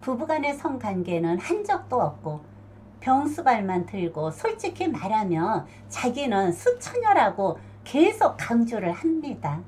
부부간의 성관계는 한 적도 없고 병수발만 들고 솔직히 말하면 자기는 수처녀라고 계속 강조를 합니다.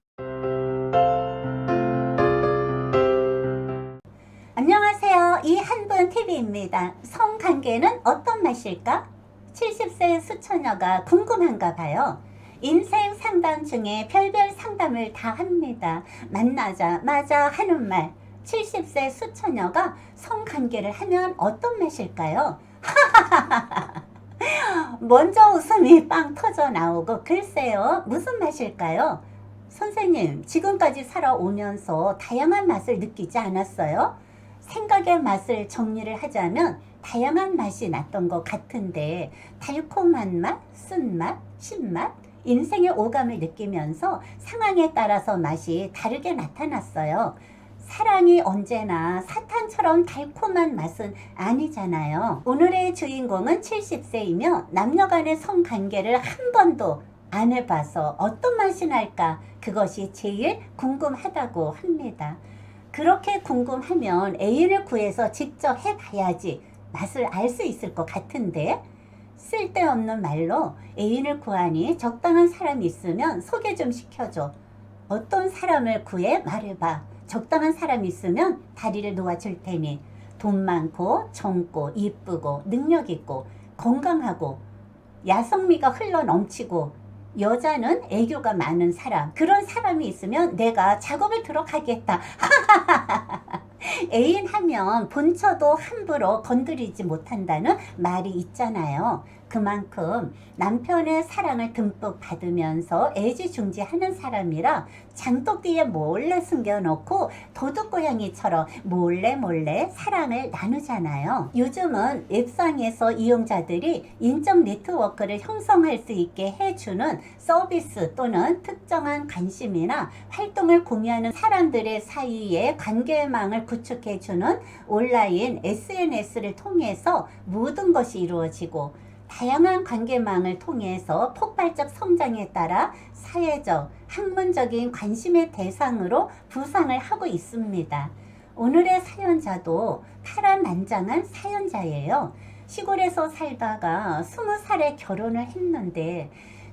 안녕하세요. 이한분 TV입니다. 성관계는 어떤 맛일까? 70세 수처녀가 궁금한가 봐요. 인생 상담 중에 별별 상담을 다 합니다. 만나자마자 하는 말. 70세 수처녀가 성관계를 하면 어떤 맛일까요? 먼저 웃음이 빵 터져 나오고 글쎄요 무슨 맛일까요? 선생님 지금까지 살아오면서 다양한 맛을 느끼지 않았어요? 생각의 맛을 정리를 하자면 다양한 맛이 났던 것 같은데 달콤한 맛, 쓴맛, 신맛, 인생의 오감을 느끼면서 상황에 따라서 맛이 다르게 나타났어요. 사랑이 언제나 사탕처럼 달콤한 맛은 아니잖아요. 오늘의 주인공은 70세이며 남녀 간의 성관계를 한 번도 안 해봐서 어떤 맛이 날까 그것이 제일 궁금하다고 합니다. 그렇게 궁금하면 애인을 구해서 직접 해봐야지 맛을 알 수 있을 것 같은데 쓸데없는 말로 애인을 구하니 적당한 사람이 있으면 소개 좀 시켜줘. 어떤 사람을 구해 말해봐. 적당한 사람이 있으면 다리를 놓아줄 테니 돈 많고 젊고 이쁘고 능력 있고 건강하고 야성미가 흘러 넘치고 여자는 애교가 많은 사람 그런 사람이 있으면 내가 작업을 들어가겠다 애인 하면 본처도 함부로 건드리지 못한다는 말이 있잖아요. 그만큼 남편의 사랑을 듬뿍 받으면서 애지중지하는 사람이라 장독 뒤에 몰래 숨겨놓고 도둑고양이처럼 몰래 몰래 사랑을 나누잖아요. 요즘은 웹상에서 이용자들이 인적 네트워크를 형성할 수 있게 해주는 서비스 또는 특정한 관심이나 활동을 공유하는 사람들의 사이에 관계망을 구축해주는 온라인 SNS를 통해서 모든 것이 이루어지고 다양한 관계망을 통해서 폭발적 성장에 따라 사회적, 학문적인 관심의 대상으로 부상을 하고 있습니다. 오늘의 사연자도 파란만장한 사연자예요. 시골에서 살다가 스무 살에 결혼을 했는데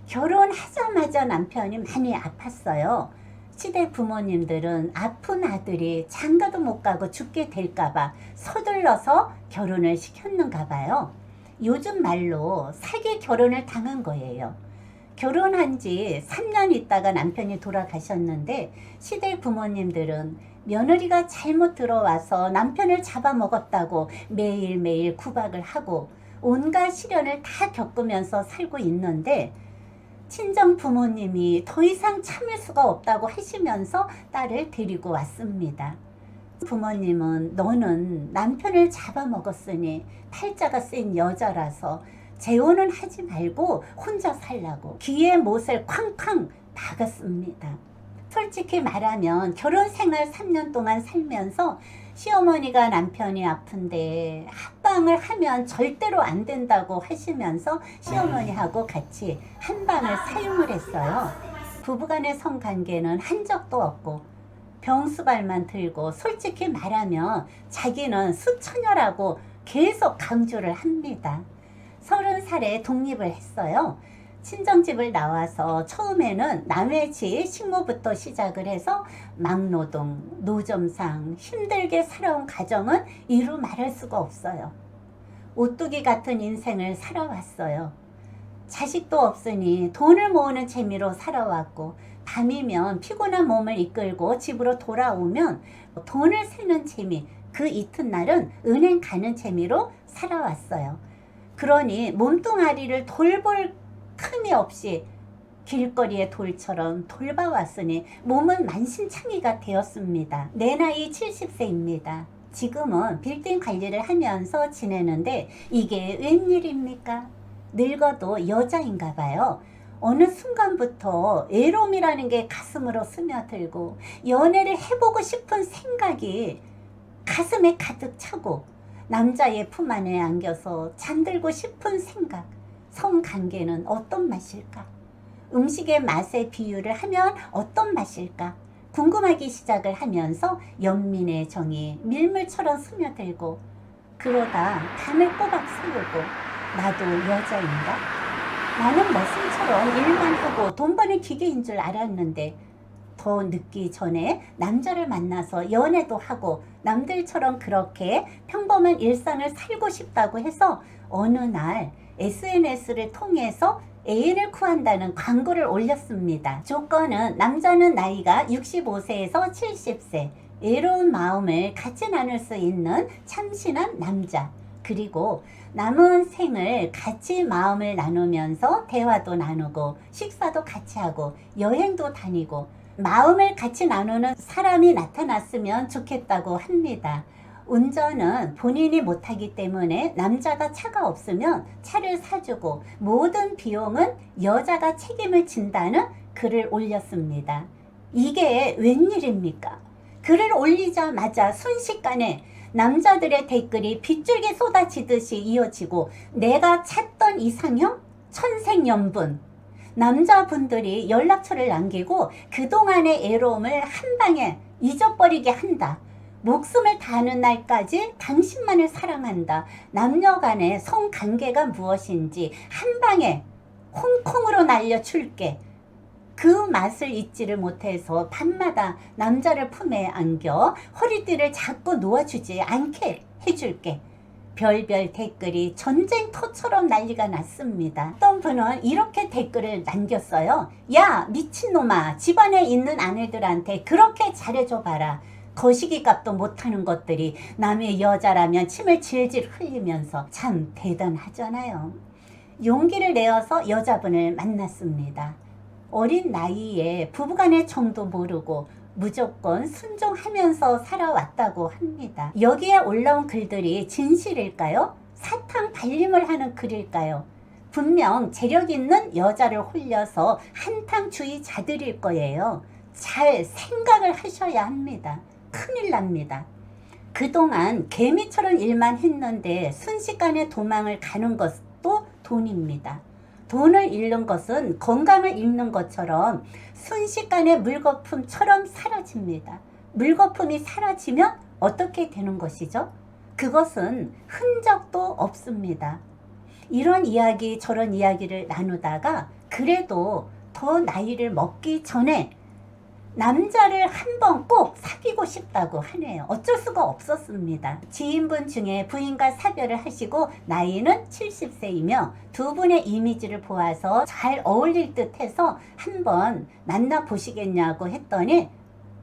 결혼하자마자 남편이 많이 아팠어요. 시댁 부모님들은 아픈 아들이 장가도 못 가고 죽게 될까봐 서둘러서 결혼을 시켰는가 봐요. 요즘 말로 사기 결혼을 당한 거예요. 결혼한 지 3년 있다가 남편이 돌아가셨는데 시댁 부모님들은 며느리가 잘못 들어와서 남편을 잡아먹었다고 매일매일 구박을 하고 온갖 시련을 다 겪으면서 살고 있는데 친정 부모님이 더 이상 참을 수가 없다고 하시면서 딸을 데리고 왔습니다. 부모님은 너는 남편을 잡아먹었으니 팔자가 센 여자라서 재혼은 하지 말고 혼자 살라고 귀에 못을 쾅쾅 박았습니다. 솔직히 말하면 결혼 생활 3년 동안 살면서 시어머니가 남편이 아픈데 합방을 하면 절대로 안 된다고 하시면서 시어머니하고 같이 한방을 사용을 했어요. 부부간의 성관계는 한 적도 없고 병수발만 들고 솔직히 말하면 자기는 수처녀라고 계속 강조를 합니다. 서른 살에 독립을 했어요. 친정집을 나와서 처음에는 남의 집 식모부터 시작을 해서 막노동, 노점상 힘들게 살아온 가정은 이루 말할 수가 없어요. 오뚜기 같은 인생을 살아왔어요. 자식도 없으니 돈을 모으는 재미로 살아왔고 밤이면 피곤한 몸을 이끌고 집으로 돌아오면 돈을 세는 재미 그 이튿날은 은행 가는 재미로 살아왔어요. 그러니 몸뚱아리를 돌볼 틈이 없이 길거리의 돌처럼 돌봐왔으니 몸은 만신창이가 되었습니다. 내 나이 70세입니다. 지금은 빌딩 관리를 하면서 지내는데 이게 웬일입니까? 늙어도 여자인가 봐요. 어느 순간부터 외로움이라는 게 가슴으로 스며들고 연애를 해보고 싶은 생각이 가슴에 가득 차고 남자의 품 안에 안겨서 잠들고 싶은 생각 성 관계는 어떤 맛일까? 음식의 맛에 비유를 하면 어떤 맛일까? 궁금하기 시작을 하면서 연민의 정이 밀물처럼 스며들고 그러다 밤을 꼬박 새우고 나도 여자인가? 나는 머슴처럼 일만 하고 돈 버는 기계인 줄 알았는데 더 늦기 전에 남자를 만나서 연애도 하고 남들처럼 그렇게 평범한 일상을 살고 싶다고 해서 어느 날 SNS를 통해서 애인을 구한다는 광고를 올렸습니다. 조건은 남자는 나이가 65세에서 70세, 애로운 마음을 같이 나눌 수 있는 참신한 남자, 그리고 남은 생을 같이 마음을 나누면서 대화도 나누고 식사도 같이 하고 여행도 다니고 마음을 같이 나누는 사람이 나타났으면 좋겠다고 합니다. 운전은 본인이 못하기 때문에 남자가 차가 없으면 차를 사주고 모든 비용은 여자가 책임을 진다는 글을 올렸습니다. 이게 웬일입니까? 글을 올리자마자 순식간에 남자들의 댓글이 빗줄기 쏟아지듯이 이어지고 내가 찾던 이상형 천생연분 남자분들이 연락처를 남기고 그동안의 애로움을 한 방에 잊어버리게 한다. 목숨을 다하는 날까지 당신만을 사랑한다. 남녀 간의 성관계가 무엇인지 한 방에 홍콩으로 날려줄게. 그 맛을 잊지를 못해서 밤마다 남자를 품에 안겨 허리띠를 잡고 놓아주지 않게 해줄게. 별별 댓글이 전쟁터처럼 난리가 났습니다. 어떤 분은 이렇게 댓글을 남겼어요. 야, 미친놈아. 집안에 있는 아내들한테 그렇게 잘해줘 봐라. 거시기 값도 못하는 것들이 남의 여자라면 침을 질질 흘리면서 참 대단하잖아요. 용기를 내어서 여자분을 만났습니다. 어린 나이에 부부간의 정도 모르고 무조건 순종하면서 살아왔다고 합니다. 여기에 올라온 글들이 진실일까요? 사탕 발림을 하는 글일까요? 분명 재력 있는 여자를 홀려서 한탕주의자들일 거예요. 잘 생각을 하셔야 합니다. 큰일 납니다. 그동안 개미처럼 일만 했는데 순식간에 도망을 가는 것도 돈입니다. 돈을 잃는 것은 건강을 잃는 것처럼 순식간에 물거품처럼 사라집니다. 물거품이 사라지면 어떻게 되는 것이죠? 그것은 흔적도 없습니다. 이런 이야기 저런 이야기를 나누다가 그래도 더 나이를 먹기 전에 남자를 한 번 꼭 사귀고 싶다고 하네요. 어쩔 수가 없었습니다. 지인분 중에 부인과 사별을 하시고 나이는 70세이며 두 분의 이미지를 보아서 잘 어울릴 듯 해서 한번 만나보시겠냐고 했더니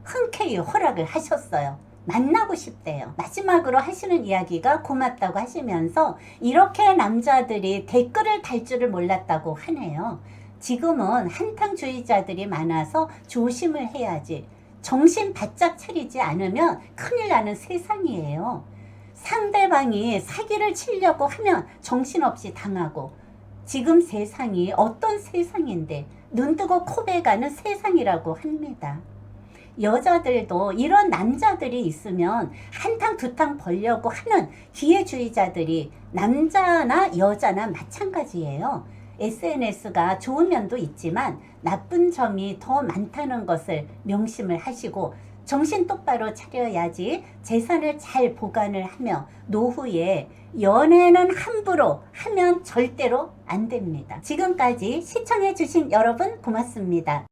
흔쾌히 허락을 하셨어요. 만나고 싶대요. 마지막으로 하시는 이야기가 고맙다고 하시면서 이렇게 남자들이 댓글을 달 줄을 몰랐다고 하네요. 지금은 한탕주의자들이 많아서 조심을 해야지. 정신 바짝 차리지 않으면 큰일 나는 세상이에요. 상대방이 사기를 치려고 하면 정신없이 당하고 지금 세상이 어떤 세상인데 눈 뜨고 코베 가는 세상이라고 합니다. 여자들도 이런 남자들이 있으면 한탕 두탕 벌려고 하는 기회주의자들이 남자나 여자나 마찬가지예요. SNS가 좋은 면도 있지만 나쁜 점이 더 많다는 것을 명심을 하시고 정신 똑바로 차려야지 재산을 잘 보관을 하며 노후에 연애는 함부로 하면 절대로 안 됩니다. 지금까지 시청해 주신 여러분 고맙습니다.